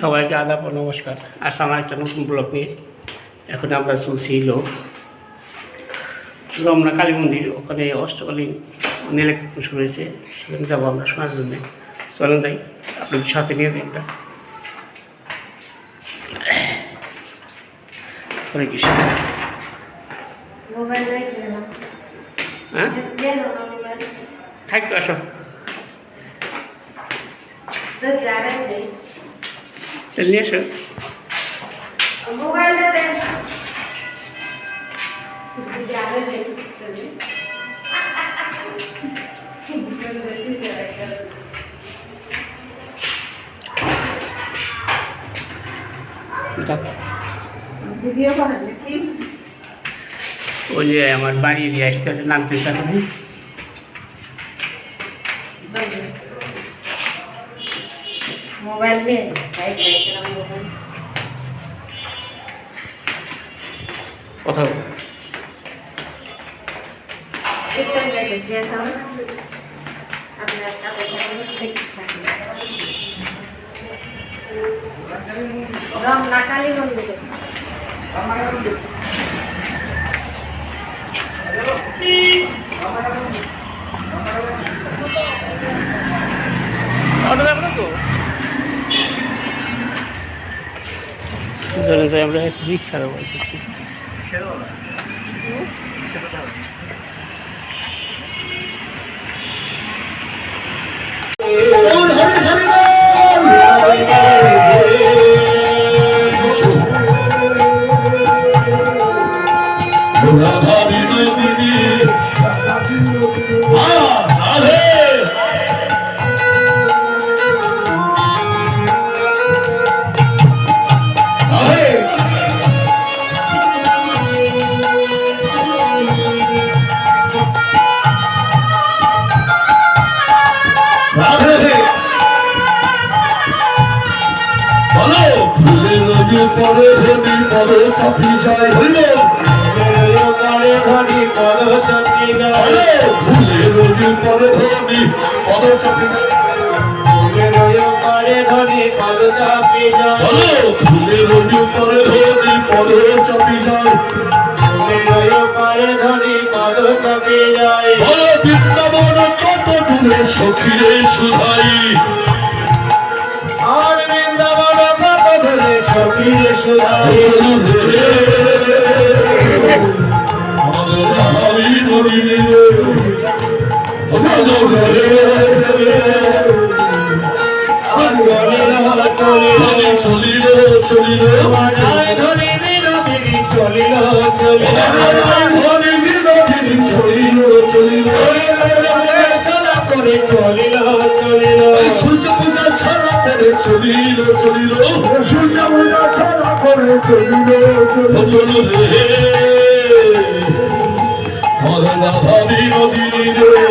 সবাইকে আদাব নমস্কার। আসলাম আমার একটা নতুন ব্লগ নিয়ে। এখন আমরা চলছি লোক রমনা কালী মন্দির। ওখানে অষ্টকালীন নীলক্ষেত্র শুরু হয়েছে। সেখানে যাব আমরা শোনার জন্য। চলেন যাই আপনি সাথে নিয়ে যাই আমরা। হরে কৃষ্ণ। হ্যাঁ? থাকতো আসো তো জানেন নেই তাহলে নিয়ে এসো মোবাইলটা দেন ওই যে আমার বাড়ি দিয়ে আসতে আসতে নামতেছে এখন মোবাইল নিয়ে? কথা সাথে ঠিক থাকে রং নাকালি মন্দিরে। অটো তো? ধরে যাই আমরা রিক্সা দেবো করছি। রাধা বলো। ফুলের যে পরে ধনি পরে চাপি যায় হইল। পরে ধনি পদ চাপি পরে পদ যায় পরে পদ ফুলের যে পরে ধনি পদ চাপি পরে ধনি পদ চাপি যায় কত দূরে সখিরে সুধাই। চলিল চলিল। চলিল চলিল চলিল সূর্য পূজা ছাড়া করে চলিল চলিল। করে চলিল চলিল রে আমার রাধা বিনোদিনী রে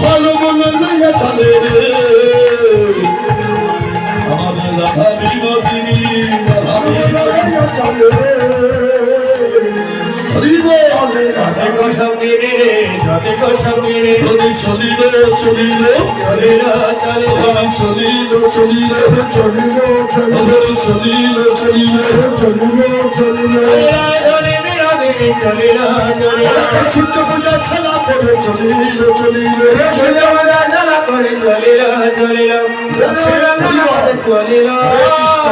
ভালো মনে লইয়া চলে রে আমাদের রাধা বিনোদিনী রাধা বিনোদিনী চলে রে যতে গোসঙ্গিনী রে যতে গোসঙ্গিনী ধনী চলিল চলিল চলিল চলিল ধনী চলিল চলিল চলিল চলিল চলিল চলিল চলিল বিনোদিনী চলিল চলিল সূর্য পূজা খেলা করে চলিল চলিল সূর্যমদা জ্বালা করে চলিল চলিল হরিবল। চলিল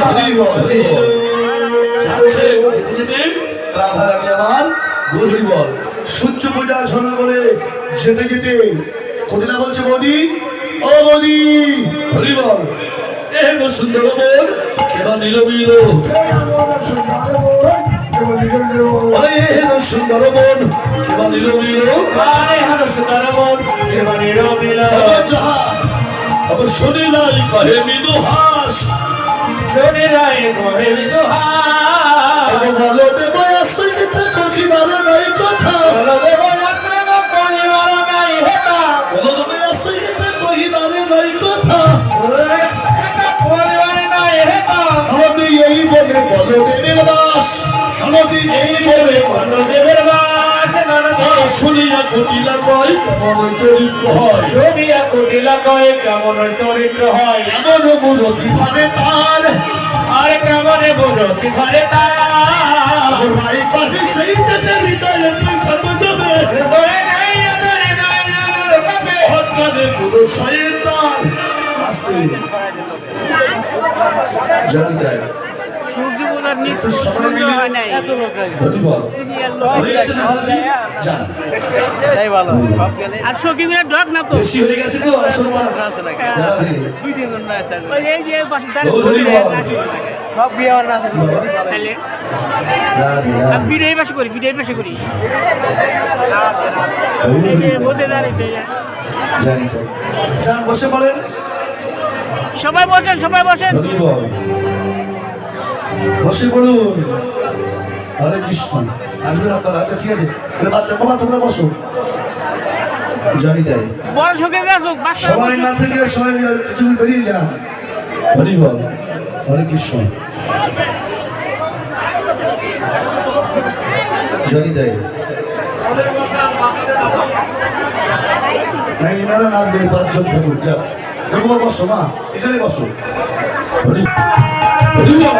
হরিবল, হরিবল। যাচ্ছে যেতে রাধা রানী আমার গৌরী সূর্য পূজা শোনা করে যেতে যেতে কটিলা বলছে বৌদি ও বৌদি হরি বল এ সুন্দর বোন কেবা নিল মিল যাহা আবার শনি নাই কহে মৃদু হাস। শনি রায় কহে বিদুহাস বলো দেবো আসে গীতে কখিবারে নাই কথা। ঘটিলা কয় কেমন চরিত্র হয়? ছবিয়া কুটিলা কয়ে কেমন চরিত্র হয়? এমন মূরতি ভাবে তার আর কেমন বুড়তি ঘরে তার? ভাই কাছে সেই থেকে হৃদয়ে পৌঁছাতে যাবে। হৃদয়ে নাই আমার নাই আমার কবে অজ্ঞানে পুরো শয়তান আসতে। জানি সময় মিলে হয় নাই। হয়ে আর ডক না তো? হয়ে গেছে তো আসল না ওই এই যে পাশে দাঁড়িয়ে। তাহলে পাশে করি বিড়াই পাশে করি। মধ্যে দাঁড়িয়েছে সবাই বসেন সবাই বসেন। বসে পড়ুন। হরে কৃষ্ণ। আসবেন আপনার আচ্ছা ঠিক আছে। বাচ্চা বাবা তোমরা বসো। জানি তাই বড় সবাই না থেকে সবাই চুল বেরিয়ে যান। হরি বল। হরে কৃষ্ণ। জানি তাই না এনারা নাচবে পাঁচজন থাকুক যা যাব বসো মা এখানে বসো। হরি হরি বল।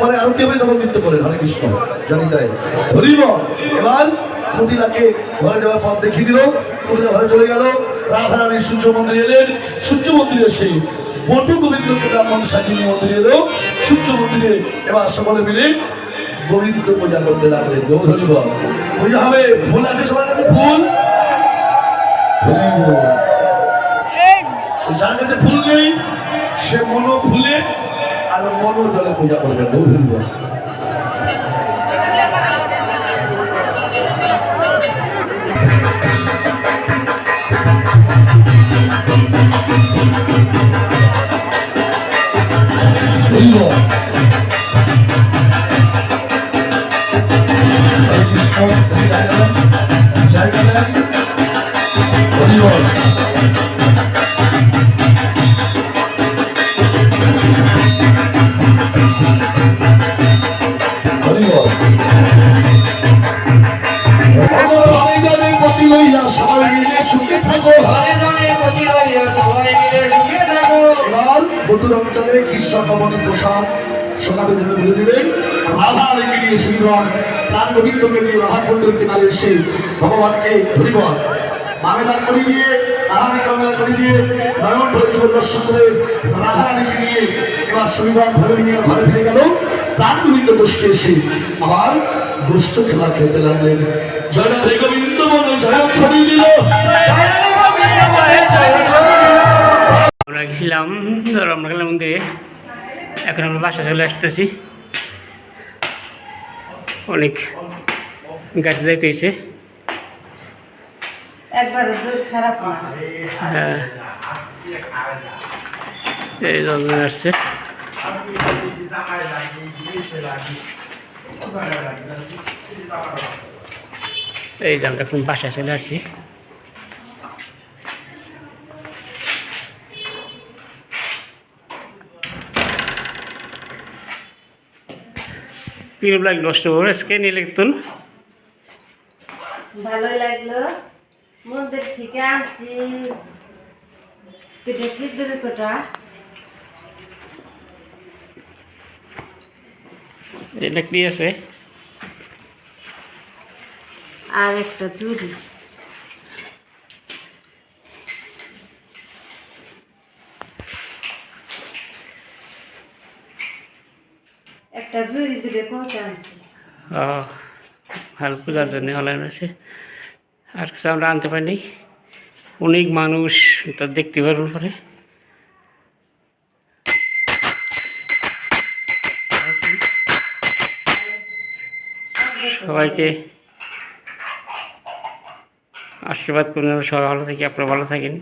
পরে আরতি হবে তখন নৃত্য করেন হরে কৃষ্ণ, জানি তাই। হরি এবার কুটিলাকে ঘরে যাওয়ার পথ দেখিয়ে দিল কুটিলা ঘরে চলে গেল, রাধারানী সূর্য মন্দিরে এলেন, সূর্য মন্দিরে এসে বটু গোবিন্দকে ব্রাহ্মণ সাজিয়ে মন্দিরে এলো, সূর্য মন্দিরে এবার সকলে মিলে গোবিন্দ পূজা করতে লাগলেন। গৌর হরি বল পূজা হবে, ফুল আছে সবার কাছে, ফুল? যার কাছে ফুল নেই, সে মনো ফুলে আর মনো জলে পূজা করবে নিয়ে শ্রীরাম প্রাণ গোবিন্দকে নিয়ে রাধা কুণ্ডের কিনারে এসে ভগবানকে হরিবল মামে দান করে দিয়ে রাধাকে কামনা করে দিয়ে, নয়ন ধরে জীবন দর্শন করে রাধা রানীকে নিয়ে এবার শ্রীরাম ঘরে নিয়ে ঘরে ফিরে গেল প্রাণ গোবিন্দ বসতে এসে আবার গোষ্ঠ খেলা খেলতে লাগলেন। জয় গোবিন্দ বল, জয় ছড়িয়ে দিল। জয় রাধে গোবিন্দ জয় গেছিলাম ধর্মকালী মন্দিরে। এখন আমরা বাসা চলে আসতেছি। অনেক গাড়ি যাইতে হয়েছে হ্যাঁ। এই জন্য আসছে। এই যে আমরা এখন বাসায় চলে আসছি। কিরম লাগল অষ্টভর আজকে নিলেন ভালোই লাগল। মন্দির থেকে আসছি দুটো সিদ্ধুর কোটা। এটা কি আছে? আর একটা চুরি একটা চুরি দুটো কোটা আনছি হাল পূজার জন্য অনলাইন আছে আর কিছু আমরা আনতে পারিনি অনেক মানুষ তা দেখতে পারবেন পরে সবাইকে আশীর্বাদ করুন সবাই ভালো থাকি আপনারা ভালো থাকেন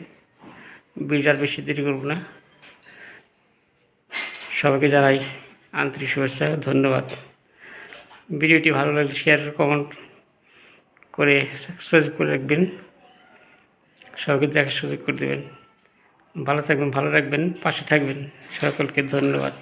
ভিডিওটা বেশি দেরি করব না সবাইকে জানাই আন্তরিক শুভেচ্ছা ধন্যবাদ ভিডিওটি ভালো লাগলে শেয়ার কমেন্ট করে সাবস্ক্রাইব করে রাখবেন। সবাইকে দেখার সুযোগ করে দেবেন। ভালো থাকবেন, ভালো রাখবেন, পাশে থাকবেন। সকলকে ধন্যবাদ।